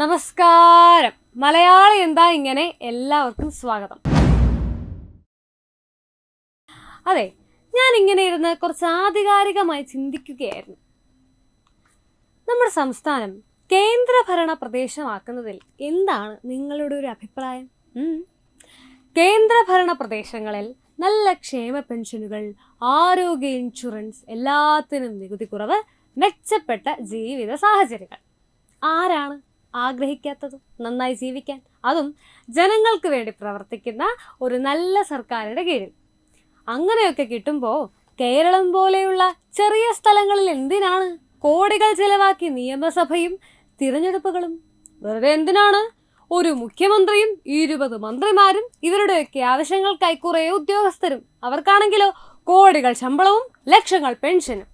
നമസ്കാരം. മലയാളി എന്താ ഇങ്ങനെ എല്ലാവർക്കും സ്വാഗതം. അതെ ഞാൻ ഇങ്ങനെ ഇരുന്ന് കുറച്ച് ആധികാരികമായി ചിന്തിക്കുകയായിരുന്നു. നമ്മുടെ സംസ്ഥാനം കേന്ദ്രഭരണ പ്രദേശമാക്കുന്നതിൽ എന്താണ് നിങ്ങളുടെ ഒരു അഭിപ്രായം. കേന്ദ്രഭരണ പ്രദേശങ്ങളിൽ നല്ല ക്ഷേമ പെൻഷനുകൾ ആരോഗ്യ ഇൻഷുറൻസ് എല്ലാത്തിനും നികുതി കുറവ് മെച്ചപ്പെട്ട ജീവിത സാഹചര്യങ്ങൾ. ആരാണ്? ആഗ്രഹിക്കാത്തത് നന്നായി ജീവിക്കാൻ അതും ജനങ്ങൾക്ക് വേണ്ടി പ്രവർത്തിക്കുന്ന ഒരു നല്ല സർക്കാരിന്റെ കീഴിൽ. അങ്ങനെയൊക്കെ കിട്ടുമ്പോൾ കേരളം പോലെയുള്ള ചെറിയ സ്ഥലങ്ങളിൽ എന്തിനാണ് കോടികൾ ചിലവാക്കി നിയമസഭയും തിരഞ്ഞെടുപ്പുകളും? വെറുതെ എന്തിനാണ്? ഒരു മുഖ്യമന്ത്രിയും ഇരുപത് മന്ത്രിമാരും ഇവരുടെയൊക്കെ ആവശ്യങ്ങൾക്കായി കുറേ ഉദ്യോഗസ്ഥരും അവർക്കാണെങ്കിലോ കോടികൾ ശമ്പളവും ലക്ഷങ്ങൾ പെൻഷനും.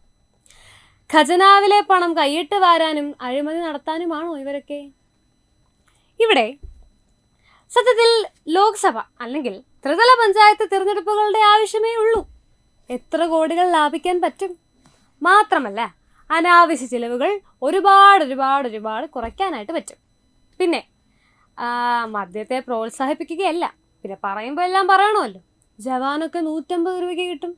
ഖജനാവിലെ പണം കൈയിട്ട് വാരാനും അഴിമതി നടത്താനുമാണോ ഇവരൊക്കെ? ഇവിടെ സത്യത്തിൽ ലോക്സഭ അല്ലെങ്കിൽ ത്രിതല പഞ്ചായത്ത് തിരഞ്ഞെടുപ്പുകളുടെ ആവശ്യമേ ഉള്ളൂ. എത്ര കോടികൾ ലാഭിക്കാൻ പറ്റും? മാത്രമല്ല അനാവശ്യ ചിലവുകൾ ഒരുപാട് ഒരുപാട് ഒരുപാട് കുറയ്ക്കാനായിട്ട് പറ്റും. പിന്നെ മദ്യത്തെ പ്രോത്സാഹിപ്പിക്കുകയല്ല. പിന്നെ പറയുമ്പോൾ എല്ലാം പറയണമല്ലോ. ജവാനൊക്കെ നൂറ്റമ്പത് രൂപയ്ക്ക് കിട്ടും.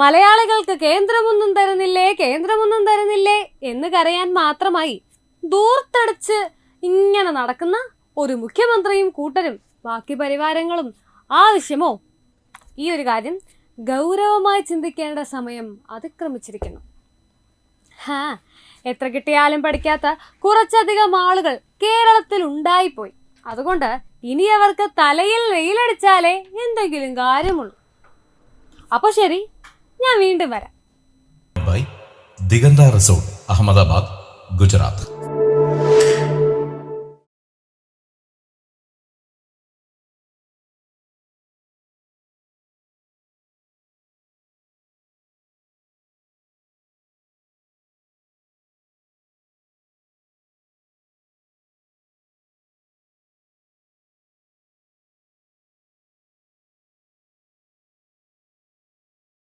മലയാളികൾക്ക് കേന്ദ്രമൊന്നും തരുന്നില്ലേ? കേന്ദ്രമൊന്നും തരുന്നില്ലേ? എന്ന് കരയാൻ മാത്രമായി ദൂർത്തടിച്ച് ഇങ്ങനെ നടക്കുന്ന ഒരു മുഖ്യമന്ത്രിയും കൂട്ടരും ബാക്കി പരിവാരങ്ങളും. ആവശ്യമോ ഈ ഒരു കാര്യം ഗൗരവമായി ചിന്തിക്കേണ്ട സമയം അതിക്രമിച്ചിരിക്കുന്നു. ഹാ എത്ര കിട്ടിയാലും പഠിക്കാത്ത കുറച്ചധികം ആളുകൾ കേരളത്തിൽ ഉണ്ടായിപ്പോയി. അതുകൊണ്ട് ഇനി അവർക്ക് തലയിൽ വെയിലടിച്ചാലേ എന്തെങ്കിലും കാര്യമുള്ളൂ. അപ്പോൾ ശരി ഞാൻ വീണ്ടും വരാം. Bye Diganta resort Ahmedabad Gujarat.